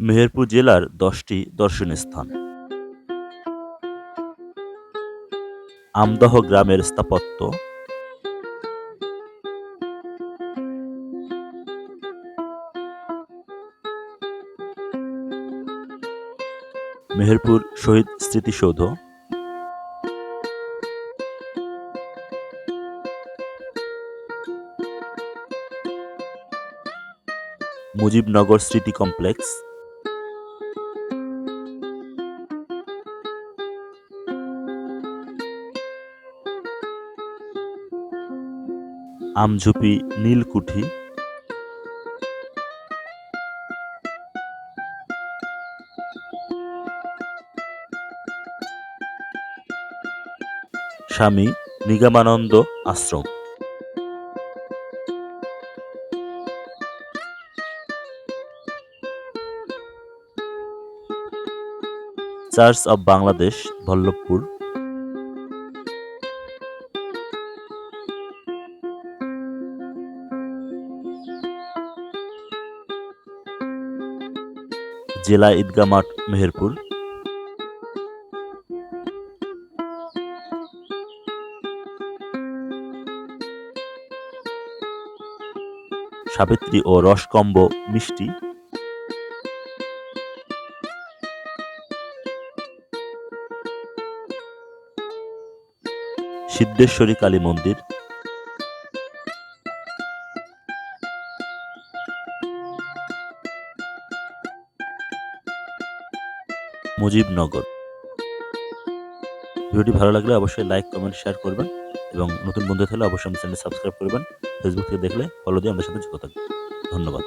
মেহেরপুর জেলার দশটি দর্শনীয় স্থান। আমদহ গ্রামের স্থাপত্য। মেহেরপুর শহীদ স্মৃতিসৌধ। মুজিবনগর স্মৃতি complex. Amjhupi Nilkuthi. Swami Nigamananda Ashram. Church of Bangladesh Ballavpur. জেলা ঈদগাহ মাঠ মেহেরপুর। সাবিত্রী ও রসকম্ব মিষ্টি। সিদ্ধেশ্বরী কালী মন্দির। মুজিবনগর। ভিডিওটি ভালো লাগলে অবশ্যই লাইক, কমেন্ট, শেয়ার করবেন এবং নতুন বন্ধু থাকলে অবশ্যই চ্যানেল সাবস্ক্রাইব করবেন। ফেসবুক থেকে দেখলে ফলো দিয়ে আমাদের সাথে যুক্ত থাকবেন ধন্যবাদ